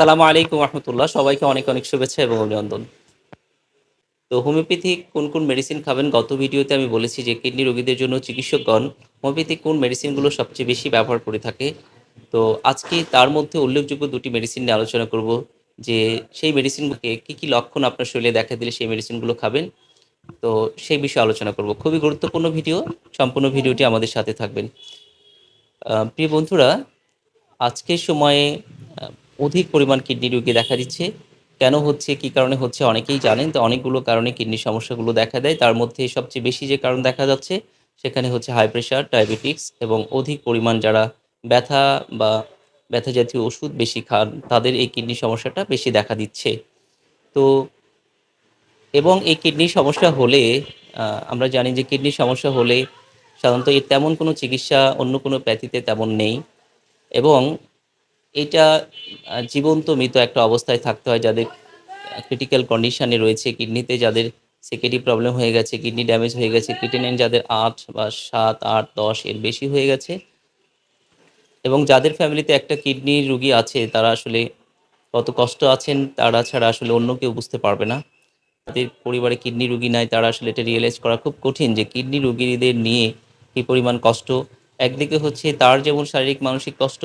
আসসালামু আলাইকুম রহমতুল্লাহ। সবাইকে অনেক অনেক শুভেচ্ছা এবং অভিনন্দন। তো হোমিওপ্যাথিক কোন কোন মেডিসিন খাবেন? গত ভিডিওতে আমি বলেছি যে কিডনি রোগীদের জন্য চিকিৎসকগণ হোমিওপ্যাথিক কোন মেডিসিনগুলো সবচেয়ে বেশি ব্যবহার করে থাকে। তো আজকে তার মধ্যে উল্লেখযোগ্য দুটি মেডিসিন নিয়ে আলোচনা করব যে সেই মেডিসিনগুলোকে কী কী লক্ষণ আপনার শরীরে দেখা দিলে সেই মেডিসিনগুলো খাবেন। তো সেই বিষয়ে আলোচনা করব। খুবই গুরুত্বপূর্ণ ভিডিও। সম্পূর্ণ ভিডিওটি আমাদের সাথে থাকবেন। প্রিয় বন্ধুরা, আজকের সময়ে অধিক পরিমাণ কিডনি রোগী দেখা দিচ্ছে। কেন হচ্ছে, কী কারণে হচ্ছে, অনেকেই জানেন। তো অনেকগুলো কারণে কিডনির সমস্যাগুলো দেখা দেয়। তার মধ্যে সবচেয়ে বেশি যে কারণ দেখা যাচ্ছে, সেখানে হচ্ছে হাই প্রেশার ডায়াবেটিক্স এবং অধিক পরিমাণ যারা ব্যথা বা ব্যথা জাতীয় ওষুধ বেশি খান, তাদের এই কিডনি সমস্যাটা বেশি দেখা দিচ্ছে। তো এবং এই কিডনির সমস্যা হলে আমরা জানি যে কিডনির সমস্যা হলে সাধারণত এর তেমন কোনো চিকিৎসা অন্য কোনো প্যাথিতে তেমন নেই। এবং এটা জীবন্ত মৃত একটা অবস্থায় থাকতে হয় যাদের ক্রিটিক্যাল কন্ডিশনে রয়েছে কিডনিতে যাদের সিকেডি প্রবলেম হয়ে গেছে কিডনি ড্যামেজ হয়ে গেছে ক্রিটিনাইন যাদের আট বা সাত, আট, দশ এর বেশি হয়ে গেছে। এবং যাদের ফ্যামিলিতে একটা কিডনি রুগী আছে, তারা আসলে কত কষ্ট আছেন, তারা ছাড়া আসলে অন্য কেউ বুঝতে পারবে না। তাদের পরিবারে কিডনি রুগী নাই, তারা আসলে এটা রিয়েলাইজ করা খুব কঠিন যে কিডনি রুগীদের নিয়ে কী পরিমাণ কষ্ট। একদিকে হচ্ছে তার যেমন শারীরিক, মানসিক কষ্ট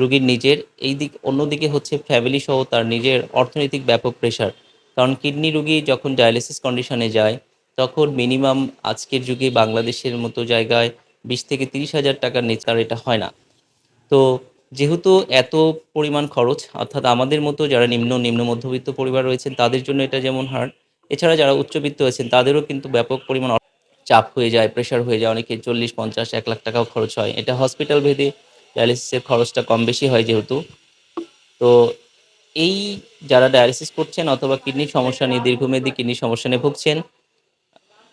রুগীর নিজের এই দিক অন্যদিকে হচ্ছে ফ্যামিলি সহ তার নিজের অর্থনৈতিক ব্যাপক প্রেশার কারণ কিডনি রুগী যখন ডায়ালিসিস কন্ডিশনে যায়, তখন মিনিমাম আজকের যুগে বাংলাদেশের মতো জায়গায় বিশ থেকে তিরিশ হাজার টাকার নিচে আর এটা হয় না। তো যেহেতু এত পরিমাণ খরচ, অর্থাৎ আমাদের মতো যারা নিম্ন নিম্ন মধ্যবিত্ত পরিবার রয়েছেন, তাদের জন্য এটা যেমন হার্ড এছাড়া যারা উচ্চবিত্ত হয়েছেন তাদেরও কিন্তু ব্যাপক পরিমাণ চাপ হয়ে যায় প্রেশার হয়ে যায়। অনেকে চল্লিশ, পঞ্চাশ, এক লাখ টাকাও খরচ হয়। এটা হসপিটাল ভেদে ডায়ালিসিসের খরচটা কম বেশি হয় যেহেতু। তো এই যারা ডায়ালিসিস করছেন অথবা কিডনির সমস্যা নিয়ে দীর্ঘমেয়াদী কিডনির সমস্যা নিয়ে ভুগছেন,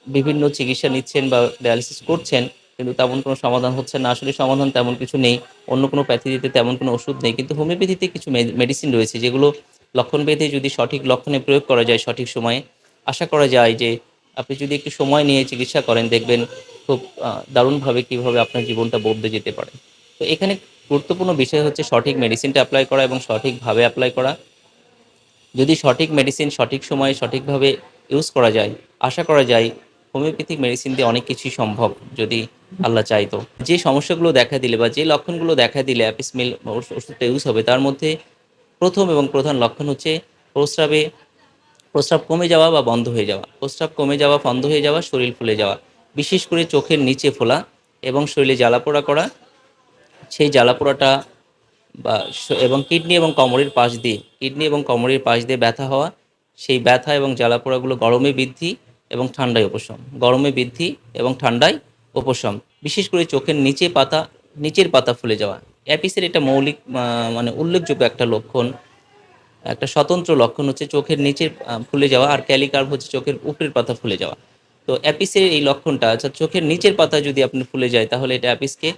বিভিন্ন চিকিৎসা নিচ্ছেন বা ডায়ালিসিস করছেন, কিন্তু তেমন কোনো সমাধান হচ্ছে না। আসলে সমাধান তেমন কিছু নেই, অন্য কোনো প্যাথিতে তেমন কোনো ওষুধ নেই, কিন্তু হোমিওপ্যাথিতে কিছু মেডিসিন রয়েছে যেগুলো লক্ষণ ভেদে যদি সঠিক লক্ষণে প্রয়োগ করা যায় সঠিক সময়ে, আশা করা যায় যে আপনি যদি একটু সময় নিয়ে চিকিৎসা করেন, দেখবেন খুব দারুণভাবে কীভাবে আপনার জীবনটা বদলে যেতে পারে। তো এখানে গুরুত্বপূর্ণ বিষয় হচ্ছে সঠিক মেডিসিনটা অ্যাপ্লাই করা এবং সঠিকভাবে অ্যাপ্লাই করা। যদি সঠিক মেডিসিন সঠিক সময়ে সঠিকভাবে ইউজ করা যায়, আশা করা যায় হোমিওপ্যাথিক মেডিসিন দিয়ে অনেক কিছুই সম্ভব যদি আল্লাহ চাইতো যে সমস্যাগুলো দেখা দিলে বা যে লক্ষণগুলো দেখা দিলে অ্যাপিসমিল ওষুধটা ইউজ হবে, তার মধ্যে প্রথম এবং প্রধান লক্ষণ হচ্ছে প্রস্রাবে, প্রস্রাব কমে যাওয়া বা বন্ধ হয়ে যাওয়া। প্রস্রাব কমে যাওয়া, বন্ধ হয়ে যাওয়া, শরীর ফুলে যাওয়া। বিশেষ করে চোখের নিচে ফোলা এবং শরীরে জ্বালাপোড়া করা সেই জ্বালাপোড়াটা বা এবং কিডনি এবং কোমরের পাশ দিয়ে, কিডনি এবং কোমরের পাশ দিয়ে ব্যথা হওয়া, সেই ব্যথা এবং জ্বালাপোড়াগুলো গরমে বৃদ্ধি এবং ঠান্ডায় উপশম। গরমে বৃদ্ধি এবং ঠান্ডায় উপশম। বিশেষ করে চোখের নিচে পাতা, নিচের পাতা ফুলে যাওয়া। অ্যাপিসের এটা মৌলিক মানে উল্লেখযোগ্য একটা লক্ষণ, একটা স্বতন্ত্র লক্ষণ হচ্ছে চোখের নিচের ফুলে যাওয়া আর ক্যালিকার্ভ হচ্ছে চোখের উপরের পাতা ফুলে যাওয়া। তো অ্যাপিসের এই লক্ষণটা অর্থাৎ চোখের নিচের পাতা যদি আপনি ফুলে যায়, তাহলে এটা অ্যাপিসকে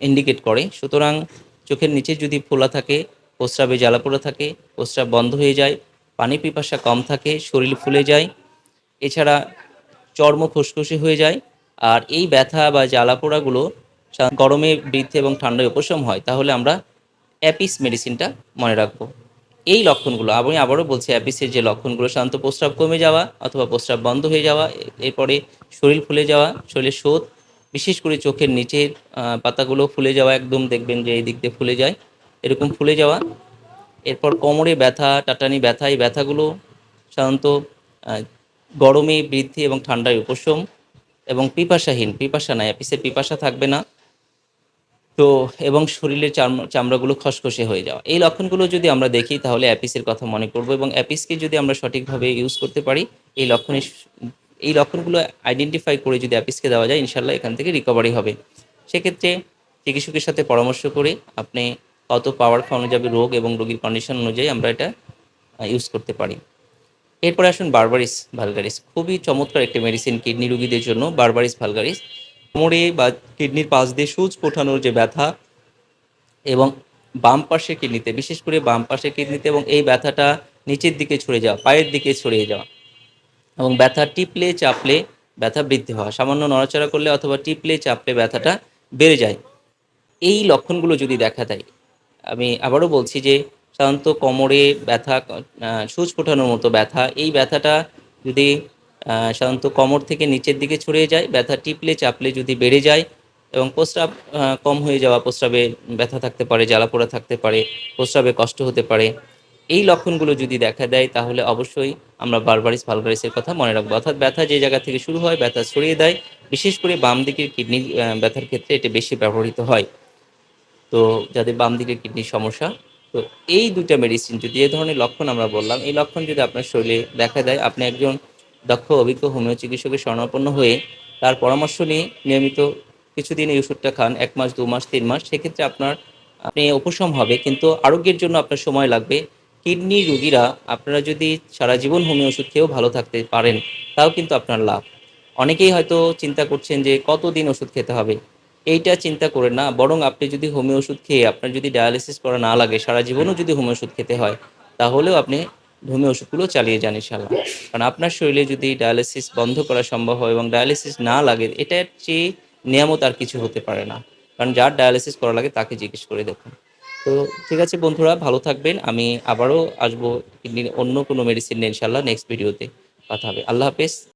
ইন্ডিকেট করে। সুতরাং চোখের নিচে যদি ফোলা থাকে, প্রস্রাবে জ্বালা জ্বালাপোড়া থাকে, প্রস্রাব বন্ধ হয়ে যায়, পানি পিপাসা কম থাকে, শরীর ফুলে যায়, এছাড়া চর্ম খসখসে হয়ে যায়, আর এই ব্যথা বা জ্বালাপোড়াগুলো সা- গরমে বৃদ্ধি এবং ঠান্ডায় উপশম হয়, তাহলে আমরা অ্যাপিস মেডিসিনটা মনে রাখব। এই লক্ষণগুলো, আমি আবারও বলছি, অ্যাপিসের যে লক্ষণগুলো শান্ত প্রস্রাব কমে যাওয়া অথবা প্রস্রাব বন্ধ হয়ে যাওয়া এরপরে শরীর ফুলে যাওয়া, শরীরের শোধ বিশেষ করে চোখের নিচের পাতাগুলো ফুলে যাওয়া একদম দেখবেন যে এই দিক দিয়ে ফুলে যায়, এরকম ফুলে যাওয়া। এরপর কোমরে ব্যথা, টাটানি ব্যথা, এই ব্যথাগুলো সাধারণত গরমে বৃদ্ধি এবং ঠান্ডায় উপশম এবং পিপাসাহীন, পিপাসা নাই অ্যাপিসের পিপাসা থাকবে না। তো, এবং শরীরের চাম- চামড়াগুলো খসখসে হয়ে যাওয়া। এই লক্ষণগুলো যদি আমরা দেখি তাহলে অ্যাপিসের কথা মনে করব এবং অ্যাপিসকে যদি আমরা সঠিকভাবে ইউজ করতে পারি, এই লক্ষণের এই লক্ষণগুলো আইডেন্টিফাই করে যদি অ্যাপিসকে দেওয়া যায় ইনশাল্লাহ এখান থেকে রিকভারি হবে। সেক্ষেত্রে চিকিৎসকের সাথে পরামর্শ করে আপনি কত পাওয়ার খাওয়ানো যাবে রোগ এবং রোগীর কন্ডিশন অনুযায়ী আমরা এটা ইউজ করতে পারি। এরপরে আসুন বারবারিস ভালগারিস খুবই চমৎকার একটি মেডিসিন কিডনি রোগীদের জন্য বারবারিস ভালগারিস কোমরে বা কিডনির পাশ দিয়ে সুচ ওঠানোর যে ব্যথা এবং বাম পাশের কিডনিতে বিশেষ করে বাম পাশের কিডনিতে এবং এই ব্যথাটা নিচের দিকে ছড়ে যাওয়া, পায়ের দিকে ছড়িয়ে যাওয়া। এবং ব্যথা টিপলে চাপলে ব্যথা বৃদ্ধি হওয়া সামান্য নড়াচড়া করলে অথবা টিপলে চাপলে ব্যথাটা বেড়ে যায়। এই লক্ষণগুলো যদি দেখা দেয়, আমি আবারও বলছি যে সাধারণত কোমরে ব্যথা সূচ ফোটানোর মতো ব্যথা, এই ব্যথাটা যদি সাধারণত কোমর থেকে নিচের দিকে ছড়িয়ে যায়, ব্যথা টিপলে চাপলে যদি বেড়ে যায় এবং প্রস্রাব কম হয়ে যাওয়া প্রস্রাবে ব্যথা থাকতে পারে, জ্বালাপোড়া থাকতে পারে, প্রস্রাবে কষ্ট হতে পারে এই লক্ষণগুলো যদি দেখা দেয়, তাহলে অবশ্যই আমরা বারবারিস ভালগারিসের কথা মনে রাখব। অর্থাৎ ব্যথা যে জায়গা থেকে শুরু হয়, ব্যথা ছড়িয়ে দেয়। বিশেষ করে বাম দিকের কিডনি ব্যথার ক্ষেত্রে এটা বেশি ব্যবহৃত হয়। তো যাদের বাম দিকের কিডনির সমস্যা, তো এই দুটা মেডিসিন যদি এ ধরনের লক্ষণ আমরা বললাম, এই লক্ষণ যদি আপনার শরীরে দেখা দেয়, আপনি একজন দক্ষ, অভিজ্ঞ হোমিও চিকিৎসকের শরণাপন্ন হয়ে তার পরামর্শ নিয়ে নিয়মিত কিছুদিন এই ওষুধটা খান, এক মাস, দু মাস, তিন মাস, সেক্ষেত্রে আপনার, আপনি উপশম হবে। কিন্তু আরোগ্যের জন্য আপনার সময় লাগবে। কিডনি রোগীরা আপনারা যদি সারা জীবন হোমিও ওষুধ খেয়েও ভালো থাকতে পারেন, তাও কিন্তু আপনার লাভ। অনেকেই হয়তো চিন্তা করছেন যে কতদিন ওষুধ খেতে হবে? এইটা চিন্তা করেন না, বরং আপনি যদি হোমিও ওষুধ খেয়ে আপনার যদি ডায়ালিসিস করা না লাগে, সারা জীবনও যদি হোমিও ওষুধ খেতে হয়, তাহলেও আপনি হোমিও ওষুধগুলো চালিয়ে যান ইনশাল্লাহ কারণ আপনার শরীরে যদি ডায়ালিসিস বন্ধ করা সম্ভব হয় এবং ডায়ালিসিস না লাগে, এটার চেয়ে নিয়ামত আর কিছু হতে পারে না। কারণ যার ডায়ালিসিস করা লাগে তাকে জিজ্ঞেস করে দেখুন। তো ঠিক আছে বন্ধুরা, ভালো থাকবেন। আমি আবারও আসব। অন্য কোনো মেডিসিন নিয়ে ইনশাল্লাহ নেক্সট ভিডিওতে কথা হবে। আল্লাহ হাফেজ।